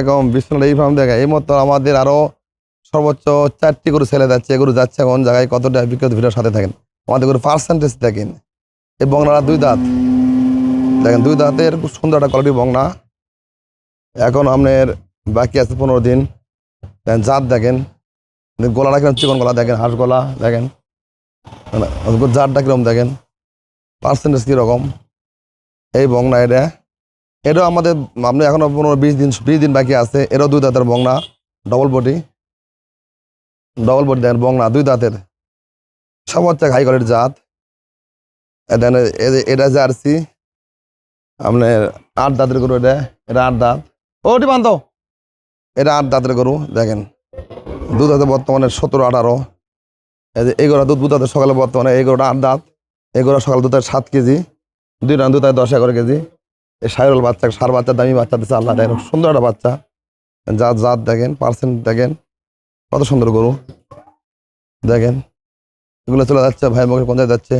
এরকম বিশ্বনাথ এই ফার্ম দেখা, এই মতো আমাদের আরও সর্বোচ্চ চারটি গরু ছেলে যাচ্ছে গরু যাচ্ছে কোন জায়গায়, কতটা বিক্রিত ভিডিওর সাথে থাকেন? আমাদের গরু পার্সেন্টেজ দেখেন। এই বংলারা দুই দাঁত। দেখেন, দুই দাঁতের খুব সুন্দর একটা কোয়ালিটি বংনা এখন আপনার বাকি আছে পনেরো দিন। দেখেন, জাত দেখেন। গলাটা কীরকম চিকন গলা দেখেন, হাঁস গলা দেখেন। জাতটা কীরকম দেখেন? পার্সেন্টেজ কীরকম? এই বংনা এটা এটাও আমাদের আপনি এখনও পনেরো, বিশ দিন বিশ দিন বাকি আছে। এটাও দুই দাঁতের বংনা ডবল বডি ডবল বডি দেন, বংনা, দুই দাঁতের। সব হচ্ছে হাই কোয়ালিটির জাত দেন এটা জার্সি। আপনার আট দাঁতের গরু এটা এটা আট দাঁত। ওটি বান্ধ এটা আট দাঁতের গরু, দেখেন। দুধ আছে বর্তমানে সতেরো, আঠারো। গরুটা দুধ দুধ আছে সকালে বর্তমানে, এই গরুটা আট দাঁত। এই গরুটা সকালে দুধ সাত কেজি। দুই রান দুধ দশ, এগারো কেজি। সাইরল বাচ্চা, সার বাচ্চা, দামি বাচ্চা দিচ্ছে আল্লাহ, দেখেন সুন্দর একটা বাচ্চা। জাত জাত দেখেন পার্সেন্ট দেখেন, কত সুন্দর গরু। দেখেন, এগুলো চলে যাচ্ছে ভাই মুখে পঞ্চায়েত যাচ্ছে।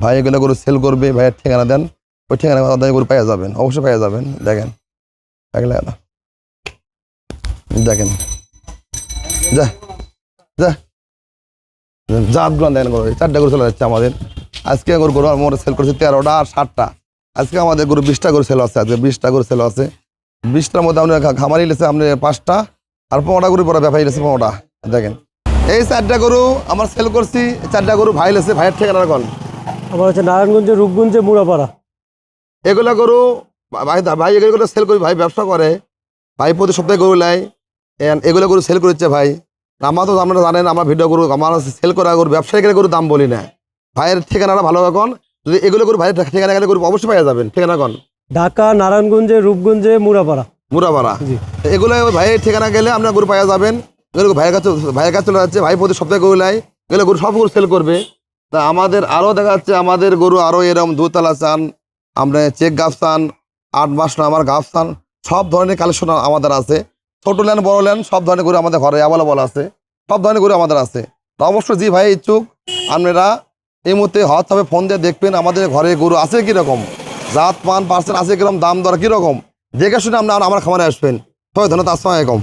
ভাই, এগুলো গরু সেল করবে, ভাইয়ের ঠিকানা দেন, ওই ঠিকানা দামি গরু পেয়ে যাবেন, অবশ্যই পেয়ে যাবেন। দেখেন না দেখেন, যা যা। জাতগুলো দেখেন গরু চারটা গরু চলে যাচ্ছে আমাদের। আজকে গরু গরু আমরা সেল করছি তেরোটা আর ষাটটা আজকে আমাদের গরু বিশটা গরু সেল আছে আজকে বিশটা গরু সেল আছে। বিশটার মধ্যে আপনি ঘা- খামারি লেছে আপনি পাঁচটা আর পনেরোটা গরু পরে ব্যাপারী লেছে পনেরোটা। দেখেন এই চারটা গরু আমার সেল করছি চারটা গরু ভাই লেছে ভাইয়ের ঠিকানার কল আমার হচ্ছে নারায়ণগঞ্জে রূপগঞ্জে মুড়াপাড়া। এগুলা গরু ভাই ভাই এগুলো সেল করি ভাই ব্যবসা করে ভাই প্রতি সপ্তাহে গরু নেয় এগুলো গরু সেল করছে ভাই। আমার তো আপনারা জানেন আমার ভিডিও গরু আমার সেল করা গরু ব্যবসায়ী গেলে গরু দাম বলি না। ভাইয়ের ঠিকানাটা ভালো এখন যদি এগুলো গরু ভাইয়ের ঠিকানা গেলে গরু অবশ্যই পাওয়া যাবেন ঠিকানা কন ঢাকা নারায়ণগঞ্জে রূপগঞ্জে মুড়াপাড়া মুরাপাড়া। এগুলো ভাইয়ের ঠিকানা গেলে আপনার গরু পাওয়া যাবেন। এগুলো ভাইয়ের কাছে ভাইয়ের কাছে চলে যাচ্ছে ভাই প্রতি সপ্তাহে গরু নেয়। এগুলো গরু সব গরু সেল করবে। তা আমাদের আরও দেখা যাচ্ছে আমাদের গরু আরও এরকম দুতলা চান আমরা চেক গাছ চান আট মাস না আমার গাছ চান সব ধরনের কালেকশন আমাদের আছে। ছোট ল্যান্ড বড় ল্যান্ড সব ধরনের গরু আমাদের ঘরে অ্যাভেলেবল আছে। সব ধরনের গরু আমাদের আছে। তো অবশ্যই জি ভাই ইচ্ছুক আপনারা এই মুহূর্তে হোয়াটসঅ্যাপে ফোন দিয়ে দেখবেন আমাদের ঘরে গরু আছে কীরকম, জাত পান পার্সেন্ট আছে কীরকম, দাম দর কীরকম। দেখে শুনে আপনার আমার খামারে আসবেন। সবাই ধন্যবাদ আসসালামাইকুম